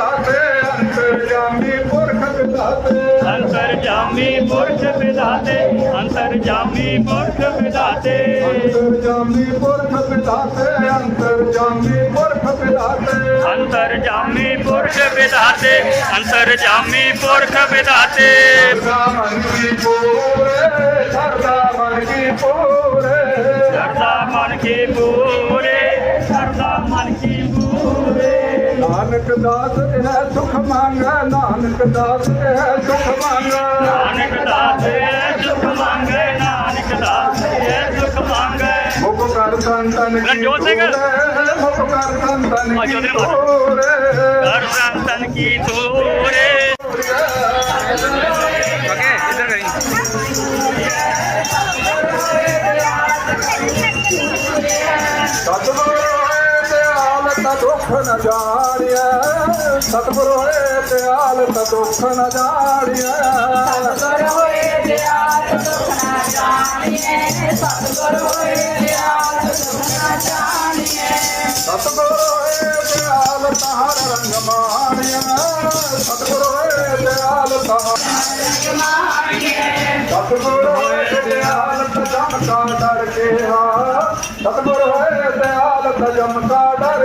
ਵਿਦਾਤੇ ਅੰਤਰ ਜਾਮੀ ਪੁਰਖ ਵਿਦਾਤੇ ਅੰਤਰ ਜਾਮੀ ਪੁਰਖ ਵਿਦਾਤੇ ਅੰਤਰ ਜਾਮੀ ਪੁਰਖ ਵਿਦਾਤੇ ਅੰਤਰ ਜਾਮੀ ਪੁਰਖ ਵਿਦਾਤੇ ਅੰਤਰ ਜਾਮੀ ਪੁਰਖ ਵਿਦਾਤੇ ਅੰਤਰ ਜਾਮੀ ਪੁਰਖ ਵਿਦਾਤੇ ਅੰਤਰ ਜਾਮੀ ਪੁਰਖ ਵਿਦਾਤੇ ਸਰਦਾ ਮਨ ਕੀ ਪੂਰੇ ਸਰਦਾ ਮਨ ਕੀ ਪੂਰੇ। ਸਰਦਾ ਮਨ ਕੀ ਪੂਰੇ। ਨਾਨਕ ਦਾਸ ਹੈ ਸੁਖ ਮੰਗਾ ਨਾਨਕ ਦਾਸ ਹੈ ਸੁਖ ਮੰਗਾ ਨਾਨਕ ਦਾਤੇ ਸੁਖ ਮੰਗੇ ਨਾਨਕ ਦਾਤੇ ਸੁਖ ਮੰਗੇ ਮੁਖ ਕਰ ਸੰਤਨ ਕੀ ਰਣਜੋਤ ਸਿੰਘ। ਪੂਰੇ ਮੁਖ ਕਰ ਸੰਤਨ ਆ ਕੀ ਜੋਧੇ ਮਾਰ। ਪੂਰੇ ਕਰ ਸੰਤਨ ਕੀ ਤੂਰੇ ओके इधर कहीं ਸਤਿਗੁਰੂ ਹੋਏ ਦਿਆਲ ਤਾ ਦੁੱਖ ਨ ਜਾਣਿਆ ਸਤਿਗੁਰੂ ਹੋਏ ਦਿਆਲ ਤਾ ਦੁੱਖ ਨ ਜਾਣਿਆ ਸਤਿਗੁਰ ਹੋਏ ਦਿਆਲ ਦੁਖ ਨਾ ਜਾਣੀਏ। ਸਤਿਗੁਰ ਹੋਏ ਦਿਆਲ ਦੁਖ ਨਾ ਜਾਣੀਏ। ਸਤਿਗੁਰੂ ਹੋਏ ਦਿਆਲ ਤਾ ਹਰ ਰੰਗ ਮਾਣਿਆ ਸਤਿਗੁਰੂ ਹੋਏ ਦਿਆਲ ਤਾ ਸਤਿਗੁਰੂ ਹੋਏ ਦਿਆਲ ਤਾ ਜਮ ਕਾ ਡਰ ਕੇ ਹਾ ਸਤਿਗੁਰੂ ਹੋਏ ਦਿਆਲ ਤਾ ਜਮ ਕਾ ਡਰ ਕੇ ਹਾ। ਸਤਿਗੁਰ ਹੋਏ ਦਿਆਲ दर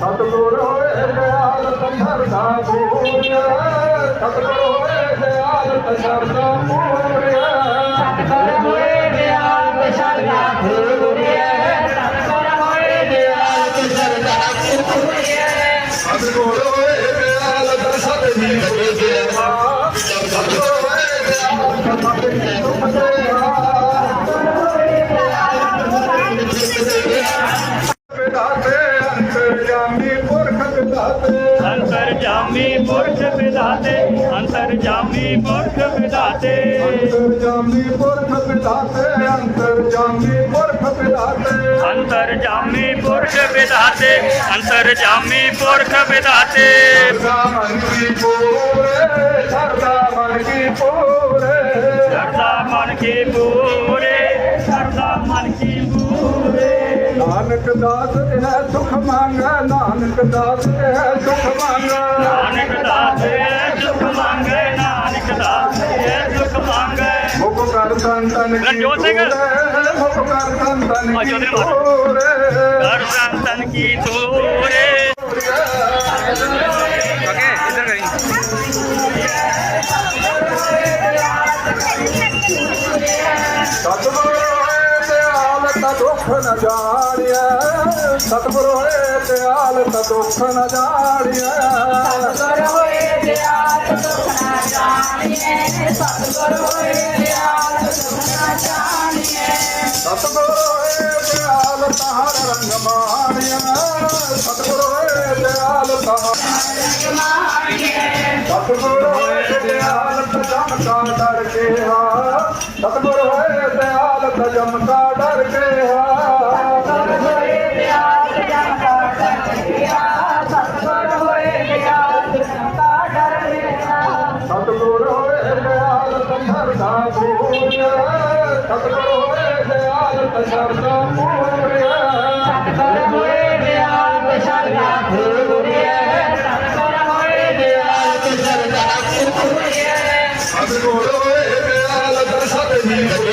सतगुरो दया ततर दयाल ਅੰਤਰ ਜਾਮੀ ਪੁਰਖ ਵਿਦਾਤੇ ਅੰਤਰ ਜਾਮੀ ਪੁਰਖ ਵਿਦਾਤੇ। ਅੰਤਰ ਜਾਮੀ ਪੁਰਖ ਵਿਦਾਤੇ ਅੰਤਰ ਜਾਮੀ ਪੁਰਖ ਵਿਦਾਤੇ। ਅੰਤਰ ਜਾਮੀ ਪੁਰਖ ਵਿਦਾਤੇ ਅੰਤਰ ਜਾਮੀ ਪੁਰਖ ਵਿਦਾਤੇ। ਸਰਦਾ ਮਨ ਕੀ ਪੂਰੇ ਸਰਦਾ ਮਨ ਕੀ ਪੂਰੇ। ਸਰਦਾ ਮਨ ਕੀ ਪੂਰੇ। ਨਾਨਕ ਦਾਸ ਹੈ ਸੁਖ ਮੰਗਾ ਨਾਨਕ ਦਾਸ ਹੈ ਸੁਖ ਮੰਗਾ ਨਾਨਕ ਦਾਤੇ ਸੁਖ ਮੰਗੇ ਨਾਨਕ ਦਾਤੇ ਸੁਖ ਮੰਗੇ ਮੁਖ ਕਰ ਸੰਤਨ ਕੀ ਰਣਜੋਤ ਸਿੰਘ। ਪੂਰੇ ਮੁਖ ਕਰ ਸੰਤਨ ਆ ਕੀ। ਪੂਰੇ ਕਰ ਸੰਤਨ ਕੀ ਤੂਰੇ ਦੁੱਖ ਨ ਜਾਣਿਆ ਸਤਿਗੁਰੂ ਹੋਏ ਦਿਆਲ ਤਾ ਦੁੱਖ ਨ ਜਾਣਿਆ ਸਤਿਗੁਰ ਹੋਏ ਦਿਆਲ ਦੁਖ ਨਾ ਜਾਣੀਏ ਸਤਿਗੁਰ ਹੋਏ ਦਿਆਲ ਦੁਖ ਨਾ ਜਾਣੀਏ ਸਤਿਗੁਰੂ ਹੋਏ ਦਿਆਲ ਤਾ ਹਰ ਰੰਗ ਮਾਣਿਆ ਸਤਿਗੁਰੂ ਹੋਏ ਦਿਆਲ ਤਾ ਸਤਿਗੁਰੂ ਹੋਏ ਦਿਆਲ ਤਾ ਜਮ ਕਾ ਡਰ ਕੇ ਹਾ। ਸਤਿਗੁਰੂ ਹੋਏ ਦਿਆਲ ਜਮਦਾ ਡਰ ਕੇ ਹਾ ਸਤਿਗੁਰ ਹੋਏ ਦਿਆਲ ਜਨ ਕਾ ਡਰਿਆ ਸਤਿਗੁਰ ਹੋਏ ਦਿਆਲ ਜਨ ਕਾ ਡਰਿਆ ਸਤਿਗੁਰ ਹੋਏ ਦਿਆਲ ਤੰਦਰਦਾ ਪੂਰਿਆ ਸਤਿਗੁਰ ਹੋਏ ਦਿਆਲ ਤੰਦਰਦਾ ਪੂਰਿਆ ਸਤਿਗੁਰ ਹੋਏ ਦਿਆਲ ਸਰਦਾ ਪੂਰਿਆ ਸਤਿਗੁਰ ਹੋਏ ਦਿਆਲ ਸਰਦਾ ਪੂਰਿਆ ਸਤਿਗੁਰ ਹੋਏ ਦਿਆਲ ਦਰਸ਼ਨ ਦੀ ਦੇਵਾ